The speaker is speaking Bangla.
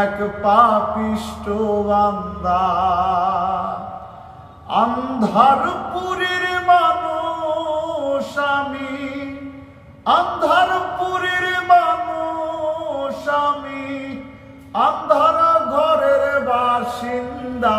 এক পাপিষ্ট বান্দা আন্ধারপুরের মানুষ আমি আন্ধারপুরের মানুষ আমি আন্ধার ঘরের বাসিন্দা।